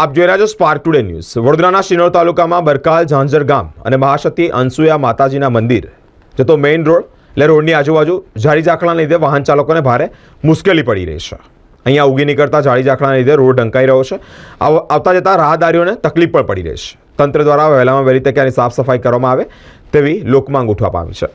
આપ જોઈ રહ્યા છો સ્પાર્ક ટુડે ન્યૂઝ વડોદરાના શિનોર તાલુકામાં બરકાલ ઝાંઝર ગામ અને મહાશક્તિ અનસુયા માતાજીના મંદિર જતો મેઇન રોડ એટલે રોડની આજુબાજુ ઝાડી ઝાકળાના લીધે વાહન ચાલકોને ભારે મુશ્કેલી પડી રહી છે. અહીંયા ઉગી નીકળતા ઝાડી ઝાકળાના લીધે રોડ ઢંકાઈ રહ્યો છે. આવતા જતા રાહદારીઓને તકલીફ પણ પડી રહી છે. તંત્ર દ્વારા વહેલામાં વહેલી તકે આની સાફ સફાઈ કરવામાં આવે તેવી લોકમાંગ ઉઠવા પામી છે.